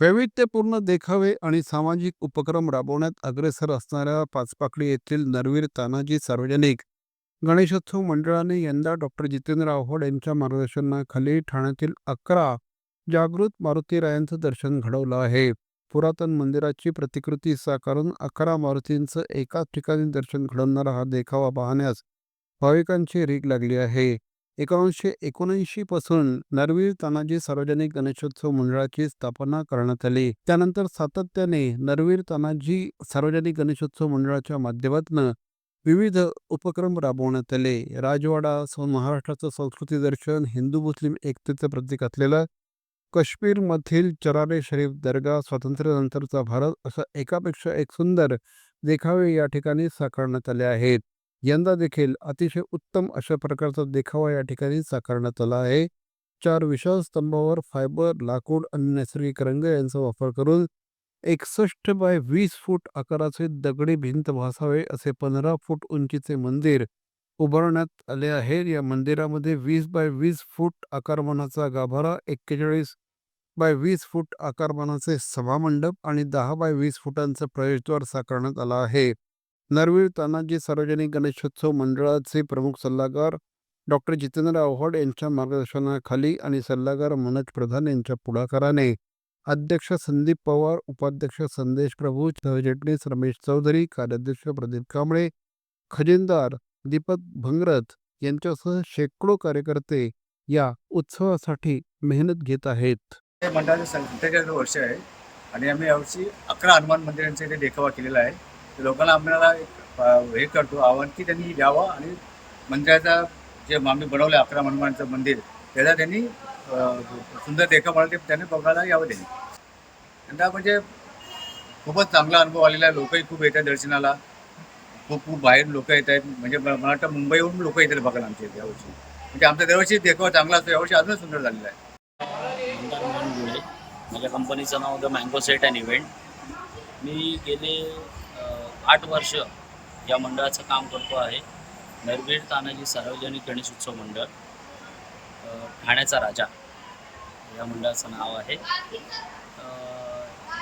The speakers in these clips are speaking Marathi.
वैविध्यपूर्ण देखावे आणि सामाजिक उपक्रम राबवण्यात अग्रेसर असणाऱ्या पाचपाकडी येथील नरवीर तानाजी सार्वजनिक गणेशोत्सव मंडळाने यंदा डॉक्टर जितेंद्र आव्हाड यांच्या मार्गदर्शनाखाली ठाण्यातील अकरा जागृत मारुतीरायांचं दर्शन घडवलं आहे. पुरातन मंदिराची प्रतिकृती साकारून अकरा मारुतींचं एकाच ठिकाणी दर्शन घडवणारा हा देखावा पाहण्यास भाविकांची रीग लागली आहे. एकोणीसशे एकोणऐंशी पासून नरवीर तानाजी सार्वजनिक गणेशोत्सव मंडळाची स्थापना करण्यात आली. त्यानंतर सातत्याने नरवीर तानाजी सार्वजनिक गणेशोत्सव मंडळाच्या माध्यमातून विविध उपक्रम राबवण्यात आले. राजवाडा स महाराष्ट्राचं संस्कृती दर्शन हिंदू मुस्लिम एकतेचं प्रतीक असलेलं काश्मीरमधील चरारे शरीफ दर्गा स्वातंत्र्यानंतरचा भारत असा एकापेक्षा एक सुंदर देखावे या ठिकाणी साकारण्यात आले आहेत. यंदा देखील अतिशय उत्तम अशा प्रकारचा देखावा या ठिकाणी साकारण्यात आला आहे. चार विशाल स्तंभावर फायबर लाकूड आणि नैसर्गिक रंग यांचा वापर करून एकसष्ट बाय वीस फूट आकाराचे दगडी भिंत भासावे असे पंधरा फूट उंचीचे मंदिर उभारण्यात आले आहे. या मंदिरामध्ये वीस बाय वीस फूट आकारमानाचा गाभारा एक्केचाळीस बाय वीस फूट आकारमानाचे सभामंडप आणि दहा बाय वीस फुटांचं प्रवेशद्वार साकारण्यात आला आहे. नरवीर तानाजी सार्वजनिक गणेशोत्सव मंडळाचे प्रमुख सल्लागार डॉक्टर जितेंद्र आव्हाड यांच्या मार्गदर्शनाखाली आणि सल्लागार मनोज प्रधान यांच्या पुढाकाराने अध्यक्ष संदीप पवार उपाध्यक्ष संदेश प्रभू सरचिटणीस रमेश चौधरी कार्याध्यक्ष प्रदीप कांबळे खजिनदार दीपक भंगरथ यांच्यासह शेकडो कार्यकर्ते या उत्सवासाठी मेहनत घेत आहेत. मंडळाचं वर्ष आहे आणि आम्ही यावर्षी अकरा हनुमान मंदिरांचा इथे देखावा केलेला आहे. लोकांना आम्हाला एक हे करतो आव्हान की त्यांनी द्यावं आणि मंदिराचा जे आम्ही बनवलं आहे अकरा हनुमानचं मंदिर त्याचा त्यांनी सुंदर देखा बनवला ते त्यांनी बघायला यावं त्यांनी. यंदा म्हणजे खूपच चांगला अनुभव आलेला आहे. लोकही खूप येतात दर्शनाला. खूप खूप बाहेर लोक येत आहेत. म्हणजे मला वाटतं मुंबईहून लोक येतात बघायला आमच्या इथे यावर्षी. म्हणजे आमच्या दरवर्षी देखावा चांगला असतो. यावर्षी अजून सुंदर झालेला आहे. माझ्या कंपनीचं नाव the mango set and event मी गेले आठ वर्ष या मंडळाचं काम करतो आहे. नरवीर तानाजी सार्वजनिक गणेश उत्सव मंडळ ठाण्याचा राजा या मंडळाचं नाव आहे.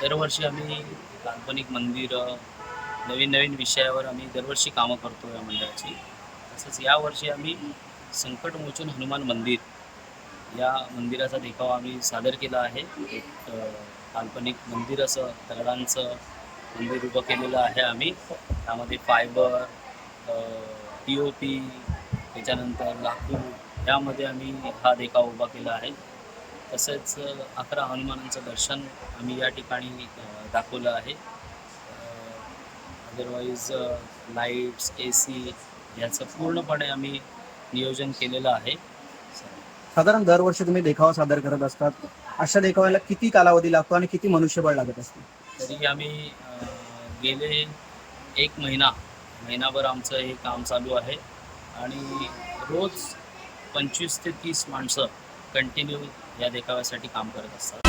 दरवर्षी आम्ही काल्पनिक मंदिरं नवीन नवीन विषयावर आम्ही दरवर्षी कामं करतो या मंडळाची. तसंच यावर्षी आम्ही संकटमोचन हनुमान मंदिर या मंदिराचा देखावा आम्ही सादर केला आहे. एक काल्पनिक मंदिर असं दगडांचं मंदिर उभं केलेलं आहे आम्ही. त्यामध्ये फायबर पी ओ पी त्याच्यानंतर लाकूड यामध्ये आम्ही हा देखावा उभा केला आहे. तसेच अकरा हनुमानांचं दर्शन आम्ही या ठिकाणी दाखवलं आहे. अदरवाईज लाईट्स ए सी याचं पूर्णपणे आम्ही नियोजन केलेलं आहे. साधारण दरवर्षी तुम्ही देखावा सादर करत असतात. अशा देखाव्याला किती कालावधी लागतो आणि किती मनुष्यबळ लागत असते? तरी आम्ही गेले एक महिना महिनाभर आमचं हे काम चालू आहे. आणि रोज पंचवीस ते तीस माणसं कंटिन्यू या देखाव्यासाठी काम करत असतात.